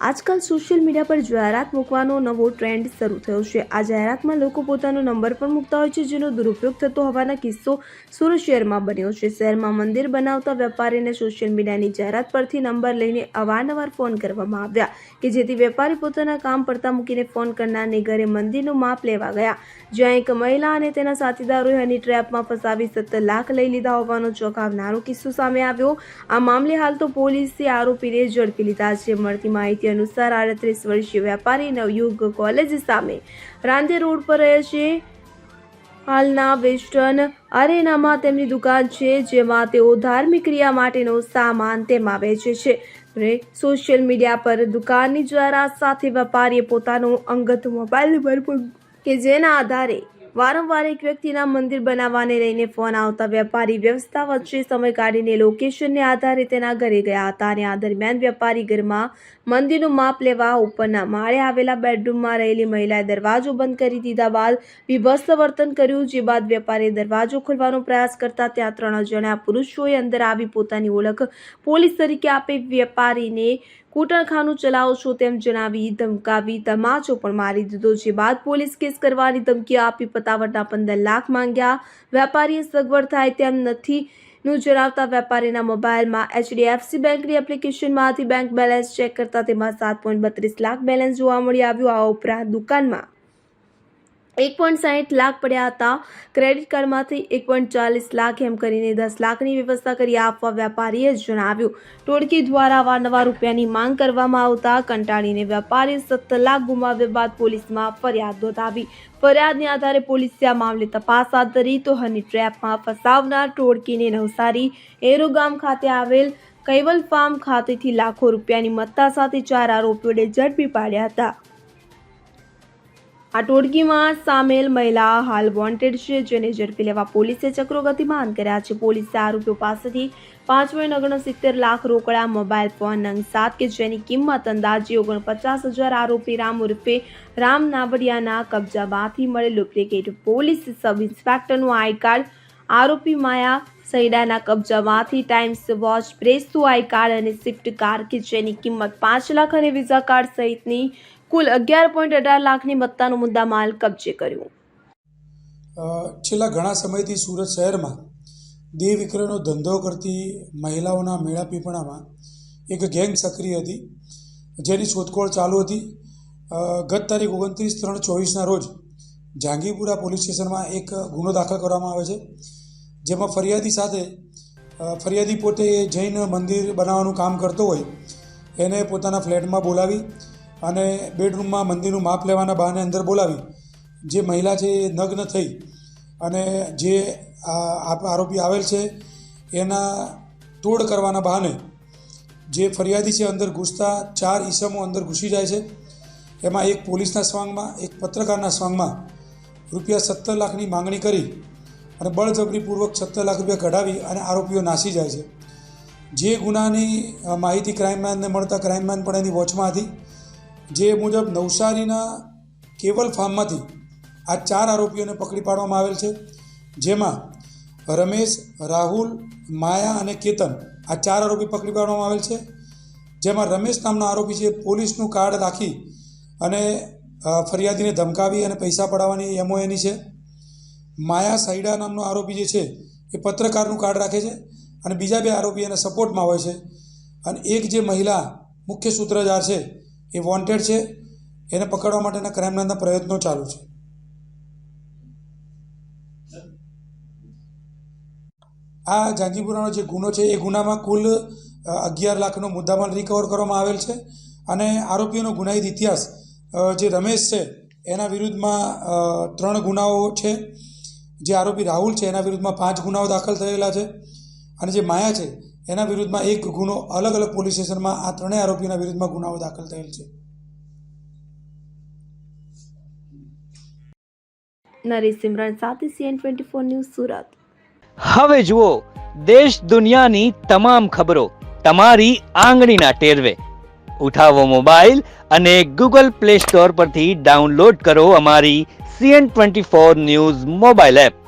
આજકાલ social media પર જાહેરાત મૂકવાનો નવો ટ્રેન્ડ શરૂ થયો છે. આ જાહેરાતમાં લોકો પોતાનો નંબર પણ મૂકતા હોય છે, જેનો દુરુપયોગ થતો હોવાના કિસ્સો સુરત શહેરમાં બન્યો છે. શહેરમાં મંદિર બનાવતા વેપારીને સોશિયલ મીડિયાની જાહેરાત પરથી નંબર લઈને અવારનવાર ફોન કરવામાં આવ્યા કે જેથી વેપારી પોતાના કામ પડતા મૂકીને ફોન કરનારને ઘરે મંદિરનું માપ લેવા ગયા. જ્યાં એક મહિલા અને તેના સાથીદારોએ હની ટ્રેપમાં ફસાવી સત્તર લાખ લઈ લીધા હોવાનો ચોંકાવનારો કિસ્સો સામે આવ્યો. આ મામલે હાલ તો પોલીસે આરોપીને ઝડપી લીધા છે. મળતી માહિતી અનુસાર આડત્રીસ વર્ષીય વેપારી નવયુગ કોલેજ સામે રાંધે રોડ પર રહે છે. હાલના વેસ્ટર્ન અરેનામાં તેમની દુકાન છે, જેમાં તેઓ ધાર્મિક ક્રિયા માટેનો સામાન તેમાં વેચે છે. સોશિયલ મીડિયા પર દુકાનની જાહેરાત સાથે વેપારીએ પોતાનો અંગત મોબાઈલ નંબર કે જેના આધારે વારંવાર એક વ્યક્તિના મંદિર બનાવવાને લઈને ફોન આવતા વેપારી વ્યવસ્થા વચ્ચે સમય કાઢીને લોકેશનને આધારે તેના ઘરે ગયા હતા. અને આ દરમિયાન વેપારી ઘરમાં મંદિરનું માપ લેવા ઉપરના માળે આવેલા બેડરૂમમાં રહેલી મહિલાએ દરવાજો બંધ કરી દીધા બાદ વિભસ્ત વર્તન કર્યું, જે બાદ વેપારીએ દરવાજો ખોલવાનો પ્રયાસ કરતા ત્યાં ત્રણ જણા પુરુષોએ અંદર આવી પોતાની ઓળખ પોલીસ તરીકે આપી. વેપારીને કૂટણખાનું ચલાવો છો તેમ જણાવી ધમકાવી, તમાચો પણ મારી દીધો. છે બાદ પોલીસ કેસ કરવાની ધમકી આપી પતાવટના પંદર લાખ માંગ્યા. વેપારીએ સગવડ થાય તેમ નથી નું જણાવતા વેપારીના મોબાઈલમાં એચડીએફસી બેંકની એપ્લિકેશનમાંથી બેંક બેલેન્સ ચેક કરતા તેમાં સાત પોઈન્ટ બત્રીસ લાખ બેલેન્સ જોવા મળી આવ્યું. આ ઉપરાંત દુકાનમાં એક પોઈન્ટ સાહીઠ લાખ પડ્યા હતા. ક્રેડિટ કાર્ડમાંથી એક પોઈન્ટ ચાલીસ લાખ એમ કરીને દસ લાખની વ્યવસ્થા કરી આપવા વેપારીએ જણાવ્યું. ટોળકી દ્વારા વારંવાર રૂપિયાની માંગ કરવામાં આવતા કંટાળીને વેપારીએ સત્તર લાખ ગુમાવ્યા બાદ પોલીસમાં ફરિયાદ નોંધાવી. ફરિયાદને આધારે પોલીસે આ મામલે તપાસ હાથ ધરી તો હની ટ્રેપમાં ફસાવનાર ટોળકીને નવસારી એરો ગામ ખાતે આવેલ કૈવલ ફાર્મ ખાતેથી લાખો રૂપિયાની મત્તા સાથે ચાર આરોપીઓને ઝડપી પાડ્યા હતા. આ ટોળકીમાં સામેલ મહિલા હાલ વોન્ટેડ છે, જેને ઝડપી લેવા પોલીસે ચક્રો ગતિમાન કર્યા છે. પોલીસે આરોપીઓ પાસેથી પાંચ પોઈન્ટ ઓગણસિત્તેર લાખ રોકડા, મોબાઈલ ફોન નંગ સાત કે જેની કિંમત અંદાજે ઓગણપચાસ હજાર આરોપી રામ ઉર્ફે રામ નાવડિયાના કબજામાંથી મળેલ ડુપ્લિકેટ. પોલીસ સબ ઇન્સ્પેક્ટરનું આઈ કાર્ડ, આરોપી માયા સૈડાના કબજામાંથી ટાઈમ્સ વોચ, પ્રેસનું આઈ કાર્ડ અને સ્વિફ્ટ કાર કે જેની કિંમત પાંચ લાખ અને વિઝા કાર્ડ સહિતની કુલ અગિયાર પોઈન્ટ અઢાર લાખની મત્તાનો મુદ્દામાલ કબજે કર્યો. છેલ્લા ઘણા સમયથી સુરત શહેરમાં દેહ વિક્રયનો ધંધો કરતી મહિલાઓના મેળાપીપણામાં એક ગેંગ સક્રિય હતી, જેની શોધખોળ ચાલુ હતી. ગત તારીખ ઓગણત્રીસ ત્રણ ચોવીસના રોજ જાંગીપુરા પોલીસ સ્ટેશનમાં એક ગુનો દાખલ કરવામાં આવે છે, જેમાં ફરિયાદી સાથે ફરિયાદી પોતે જૈન મંદિર બનાવવાનું કામ કરતો હોય, એને પોતાના ફ્લેટમાં બોલાવી અને બેડરૂમમાં મંદિરનું માપ લેવાના બહાને અંદર બોલાવી, જે મહિલા છે એ નગ્ન થઈ અને જે આરોપી આવેલ છે, એના તોડ કરવાના બહાને જે ફરિયાદી છે અંદર ઘૂસતા ચાર ઈસમો અંદર ઘૂસી જાય છે. એમાં એક પોલીસના સ્વાંગમાં, એક પત્રકારના સ્વાંગમાં રૂપિયા સત્તર લાખની માંગણી કરી અને બળજબરીપૂર્વક સત્તર લાખ રૂપિયા કઢાવી અને આરોપીઓ નાસી જાય છે. જે ગુનાની માહિતી ક્રાઇમમેનને મળતા ક્રાઇમમેન પણ એની વોચમાં હતી. જે મુજબ નવસારીના કેવલ ફાર્મમાંથી આ ચાર આરોપીઓને પકડી પાડવામાં આવેલ છે. જેમાં રમેશ, રાહુલ, માયા અને કેતન આ ચાર આરોપી પકડી પાડવામાં આવેલ છે. જેમાં રમેશ નામનો આરોપી છે, પોલીસનું કાર્ડ રાખી અને ફરિયાદીને ધમકાવી અને પૈસા પડાવવાની એમઓ એની છે. માયા સાઈડા નામનો આરોપી જે છે, એ પત્રકારનું કાર્ડ રાખે છે અને બીજા બે આરોપી એના સપોર્ટમાં હોય છે. અને એક જે મહિલા મુખ્ય સૂત્રધાર છે એ વોન્ટેડ છે, એને પકડવા માટેના ક્રાઇમના પ્રયત્નો ચાલુ છે. આ જાંગીપુરાનો જે ગુનો છે, એ ગુનામાં કુલ અગિયાર લાખનો મુદ્દામાલ રિકવર કરવામાં આવેલ છે અને આરોપીઓનો ગુનાહિત ઇતિહાસ જે રમેશ છે, એના વિરુદ્ધમાં ત્રણ ગુનાઓ છે. જે આરોપી રાહુલ છે, એના વિરુદ્ધમાં પાંચ ગુનાઓ દાખલ થયેલા છે. અને જે માયા છે એના વિરુદ્ધમાં એક ગુનો અલગ અલગ પોલીસ સ્ટેશનમાં આ ત્રણેય આરોપીના વિરુદ્ધમાં ગુનાઓ દાખલ થયેલ છે. નરેશ સિમરન સાથે CN twenty four news Surat. હવે જુઓ દેશ દુનિયાની તમામ ખબરો તમારી આંગળીના ટેરવે. ઉઠાવો મોબાઈલ અને ગૂગલ પ્લે સ્ટોર પરથી ડાઉનલોડ કરો અમારી CN twenty four news mobile app.